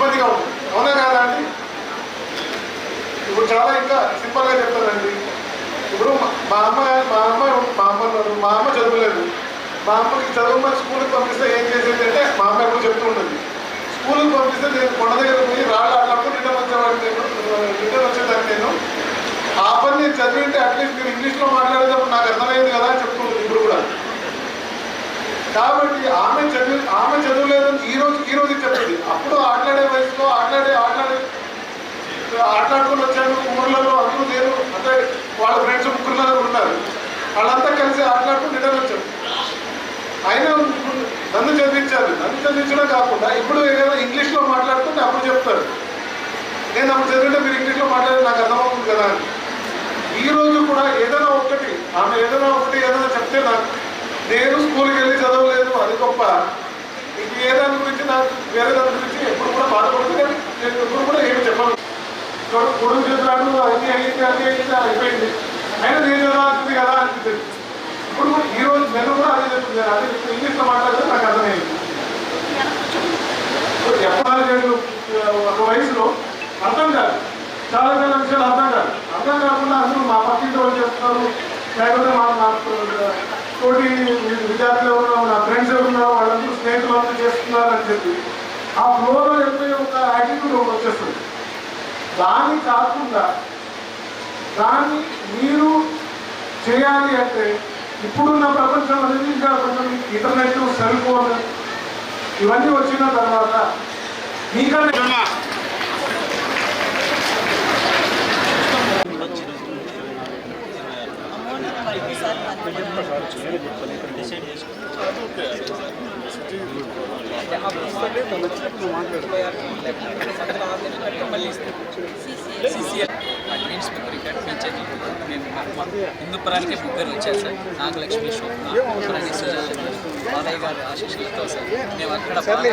ఇబ్బందిగా ఉంటుంది అవునా కాదా అండి? ఇప్పుడు చాలా ఇంకా సింపుల్గా చెప్తానండి. ఇప్పుడు మా- అమ్మ మా అమ్మ మా అమ్మ మా అమ్మ చదువులేదు. మా అమ్మకి చదువు స్కూల్కి పంపిస్తే ఏం చేసేది అంటే మా అమ్మ ఎప్పుడు చెప్తూ ఉంటుంది. స్కూల్కి పంపిస్తే నేను కొండ దగ్గర పోయి రాళ్ళు ఆడినప్పుడు రిటర్న్ వచ్చేవాడిని నేను. రిటర్న్ వచ్చేదాన్ని నేను. ఆ పని నేను చదివింటే అట్లీస్ట్ మీరు ఇంగ్లీష్లో మాట్లాడేటప్పుడు నాకు అర్థమైంది కదా అని చెప్తుంది ఇప్పుడు కూడా. కాబట్టి ఆమె చదివి ఆమె చదువులేదని ఈ రోజు ఈ రోజు చెప్పింది అప్పుడు ఆటలాడే వయసులో ఆటలాడే ఆటలాడే ఆటలాడుకుని వచ్చాను ఊర్లలో అందరూ లేరు. అంటే వాళ్ళ ఫ్రెండ్స్ ముగ్గురు ఉన్నారు. వాళ్ళంతా కలిసి ఆటలాడుకుని రిటర్న్ వచ్చారు. అయినా నన్ను చదివించారు. నన్ను చదివించడం కాకుండా ఇప్పుడు ఏదైనా ఇంగ్లీష్లో మాట్లాడుతుంటే అప్పుడు చెప్తారు. నేను అప్పుడు చదివితే మీరు ఇంగ్లీష్లో మాట్లాడే నాకు అర్థమవుతుంది కదా అని. ఈ రోజు కూడా ఏదైనా ఒకటి ఆమె ఏదైనా ఒకటి ఏదైనా చెప్తే నాకు నేను స్కూల్కి వెళ్ళి చదవలేదు అది గొప్ప. ఇంక ఏ దాని గురించి నాకు వేరే దాని గురించి ఎప్పుడు కూడా బాధపడుతుంది కానీ నేను ఎప్పుడు కూడా ఏమి చెప్పను. చూడు, కొడుకు చెప్తాడు అయితే అయిపోతే అది అయితే అయిపోయింది. అయినా నేను చదవాల్సింది కదా అనిపించింది ఇప్పుడు ఈ రోజు నేను కూడా అదే చెప్తుంది అదే ఇంగ్లీష్లో మాట్లాడితే నాకు అర్థమైంది. ఎప్పుడు నేను ఒక వయసులో అర్థం కాదు. చాలా చాలా విషయాలు అర్థం కాదు. అర్థం కాకుండా అసలు మా పక్కింటి వాళ్ళు చేస్తున్నారు లేకపోతే మా మా తోటి విద్యార్థులు ఎవరు నా ఫ్రెండ్స్ ఎవరున్నారు వాళ్ళందరూ స్నేహితులు అందరూ చేస్తున్నారు అని చెప్పి. ఆ ఫ్లోలో వెళ్ళిపోయి ఒక యాటిట్యూడ్ ఒకటి వచ్చేస్తుంది. దాన్ని కాకుండా దాన్ని మీరు చేయాలి అంటే ఇప్పుడున్న ప్రపంచం అనేది ఇంకా కొంచెం ఇంటర్నెట్ సెల్ ఫోన్ ఇవన్నీ వచ్చిన తర్వాత మీకన్నా అడ్మిన్స్ ముగ్గురు టీచర్ నేను మా హిందూపురానికి ముగ్గురు వచ్చారు సార్. నాగలక్ష్మి శోభన. అలాగే సుజాత మాదయ్య గారి ఆశీస్సులతో సార్ మేము అక్కడ బాగా.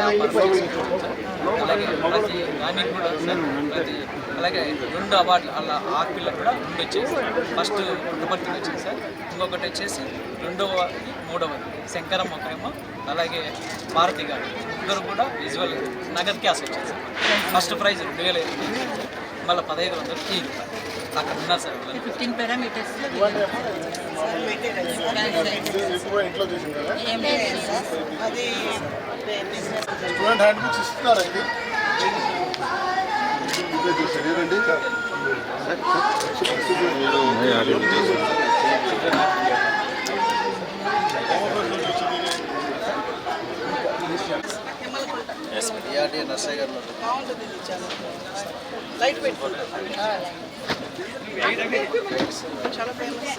అలాగే ప్రతి దానికి కూడా సార్ ప్రతి అలాగే రెండు అవార్డులు అలా ఆరు పిల్లలు కూడా రెండు వచ్చాయి సార్ ఫస్ట్ పుట్టపర్తికి వచ్చింది సార్. ఇంకొకటి వచ్చేసి రెండవది మూడవది శంకరమ్మ ఒకరేమో అలాగే భారతి గారు. ముగ్గురు కూడా విజువల్ నగద్ క్యాస్ వచ్చింది సార్. ఫస్ట్ ప్రైజ్ రెండు వేల మళ్ళీ పదహైదు వందలు ఈ రూపాయలు అక్కడ ఉన్నారు సార్. ఫిఫ్టీన్ పారామీటర్స్ అది స్టూడెంట్ హ్యాండ్ బుక్స్ ఇస్తున్నారా ఇది? బాగుంటుంది ఇది చాలా. లైట్ పెట్టుకోండి చాలా ఫేమస్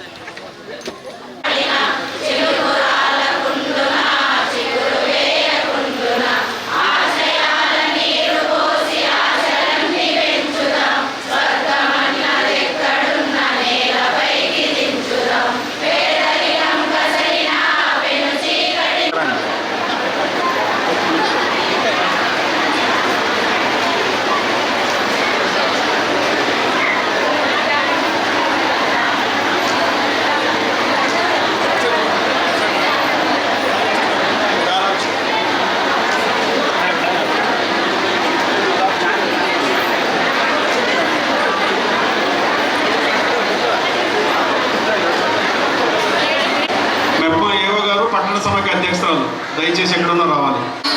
గారు అధ్యక్షురాలు. దయచేసి ఎక్కడున్నా రావాలి.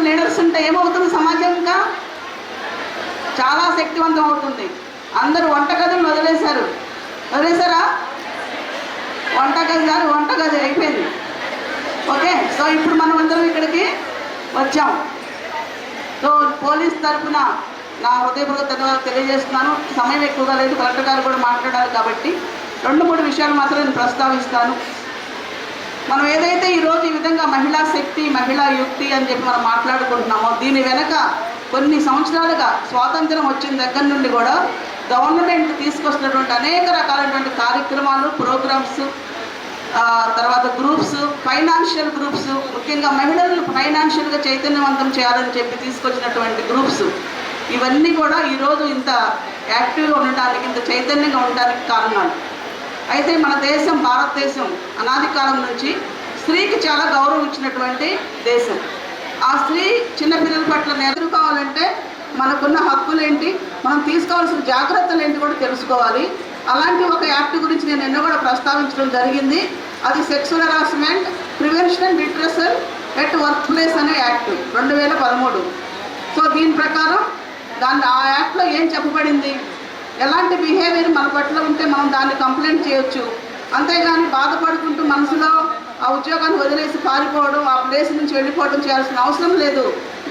లీడర్స్ లీడర్స్ ఉంటే ఏమవుతుంది సమాజం ఇంకా? చాలా శక్తివంతం అవుతుంది. అందరూ వంటగదులు వదిలేశారు. వదిలేశారా? వంటగది కాదు వంటగది అయిపోయింది. ఓకే సో ఇప్పుడు మనం అందరం ఇక్కడికి వచ్చాం. సో పోలీస్ తరఫున నా హృదయపూర్వక ధన్యవాదాలు తెలియజేస్తున్నాను. సమయం ఎక్కువగా లేదు కలెక్టర్ గారు కూడా మాట్లాడాలి కాబట్టి రెండు మూడు విషయాలు మాత్రం నేను ప్రస్తావిస్తాను. మనం ఏదైతే ఈరోజు ఈ విధంగా మహిళా శక్తి మహిళా యుక్తి అని చెప్పి మనం మాట్లాడుకుంటున్నామో దీని వెనక కొన్ని సంవత్సరాలుగా స్వాతంత్రం వచ్చిన దగ్గర నుండి కూడా గవర్నమెంట్ తీసుకొస్తున్నటువంటి అనేక రకాలైనటువంటి కార్యక్రమాలు ప్రోగ్రామ్స్ తర్వాత గ్రూప్స్ ఫైనాన్షియల్ గ్రూప్స్ ముఖ్యంగా మహిళలను ఫైనాన్షియల్గా చైతన్యవంతం చేయాలని చెప్పి తీసుకొచ్చినటువంటి గ్రూప్స్ ఇవన్నీ కూడా ఈరోజు ఇంత యాక్టివ్గా ఉండడానికి ఇంత చైతన్యంగా ఉండడానికి కారణాలు. అయితే మన దేశం భారతదేశం అనాది కాలం నుంచి స్త్రీకి చాలా గౌరవం ఇచ్చినటువంటి దేశం. ఆ స్త్రీ చిన్నపిల్లల పట్ల ఎదుర్కోవాలంటే మనకున్న హక్కులేంటి మనం తీసుకోవాల్సిన జాగ్రత్తలు ఏంటి కూడా తెలుసుకోవాలి. అలాంటి ఒక యాక్ట్ గురించి నేను ఎన్నో కూడా ప్రస్తావించడం జరిగింది. అది sexual harassment prevention and redressal at workplace అనే యాక్ట్ రెండు వేల పదమూడు. సో దీని ప్రకారం దాని ఆ యాక్ట్లో ఏం చెప్పబడింది? ఎలాంటి బిహేవియర్ మన పట్ల ఉంటే మనం దాన్ని కంప్లైంట్ చేయొచ్చు. అంతేగాని బాధపడుకుంటూ మనసులో ఆ ఉద్యోగాన్ని వదిలేసి పారిపోవడం ఆ ప్లేస్ నుంచి వెళ్ళిపోవడం చేయాల్సిన అవసరం లేదు.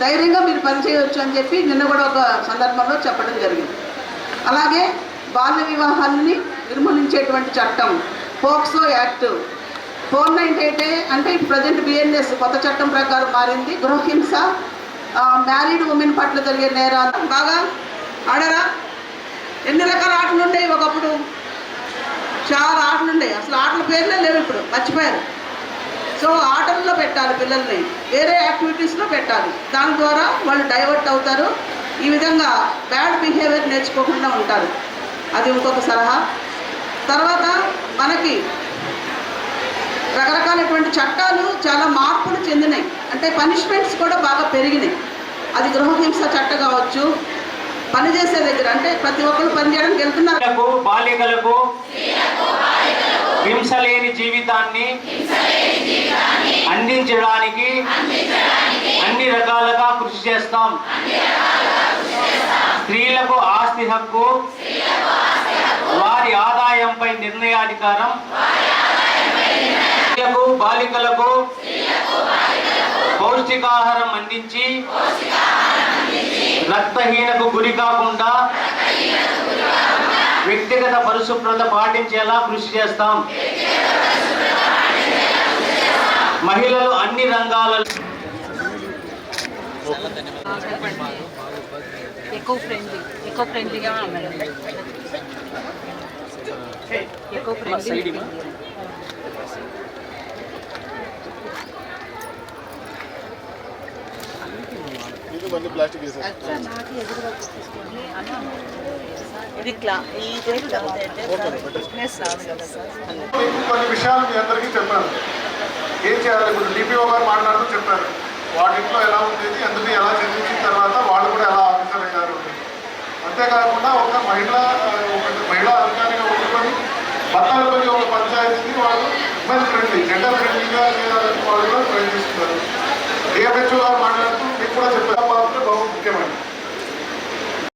ధైర్యంగా మీరు పనిచేయవచ్చు అని చెప్పి నిన్న కూడా ఒక సందర్భంలో చెప్పడం జరిగింది. అలాగే బాల్య వివాహాలని నిర్మూలించేటువంటి చట్టం POCSO act. Four ninety eight అంటే ప్రజెంట్ బిఎన్ఎస్ కొత్త చట్టం ప్రకారం మారింది. గృహహింస మ్యారీడ్ ఉమెన్ పట్ల జరిగే నేరాలు. బాగా ఆడారా? ఎన్ని రకాల ఆటలు ఉండేవి ఒకప్పుడు? చాలా ఆటలు ఉండేవి అసలు ఆటల పేర్లే లేవు ఇప్పుడు. మర్చిపోయారు. సో ఆటల్లో పెట్టాలి పిల్లల్ని. వేరే యాక్టివిటీస్లో పెట్టాలి. దాని ద్వారా వాళ్ళు డైవర్ట్ అవుతారు. ఈ విధంగా బ్యాడ్ బిహేవియర్ నేర్చుకోకుండా ఉంటారు. అది ఇంకొక సలహా. తర్వాత మనకి రకరకాలైనటువంటి చట్టాలు చాలా మార్పులు చెందినాయి. అంటే పనిష్మెంట్స్ కూడా బాగా పెరిగినాయి. అది గృహహింస చట్ట కావచ్చు పని చేసే దగ్గర అంటే ప్రతి ఒక్కరు పని చేయడానికి వెళ్తున్నారు. బాలికలకు హింస లేని జీవితాన్ని అందించడానికి అన్ని రకాలుగా కృషి చేస్తాం. స్త్రీలకు ఆస్తి హక్కు వారి ఆదాయంపై నిర్ణయాధికారం. బాలికలకు పౌష్టికాహారం అందించి రక్తహీనకు గురి కాకుండా వ్యక్తిగత పరిశుభ్రత పాటించేలా కృషి చేస్తాం. మహిళలు అన్ని రంగాలలో ఎకో ఫ్రెండ్లీ ఎకో ఫ్రెండ్లీగా మేడం ఎకో ఫ్రెండ్లీ సార్ మీకు కొన్ని విషయాలు మీ అందరికీ చెప్పాను. ఏం చేయాలి? ఇప్పుడు డిపిఓ గారు మాట్లాడుతూ చెప్పారు. వాటింట్లో ఎలా ఉండేది అందులో ఎలా చదివించిన తర్వాత వాళ్ళు కూడా ఎలా ఆఫీసర్ అయ్యారు? అంతేకాకుండా ఒక మహిళ ఒక మహిళా అధికారిగా ఉండుకొని బత్తాలపల్లి ఒక పంచాయతీని వాళ్ళు ఉమెన్ ఫ్రెండ్లీ జెండర్ ఫ్రెండ్లీగా చేయాలని వాళ్ళు కూడా ప్రయత్నిస్తున్నారు. డిఎంహెచ్ఓ గారు మాట్లాడుతూ కూడా చెప్పారు. పాత్ర బహు ముఖ్యమైనది.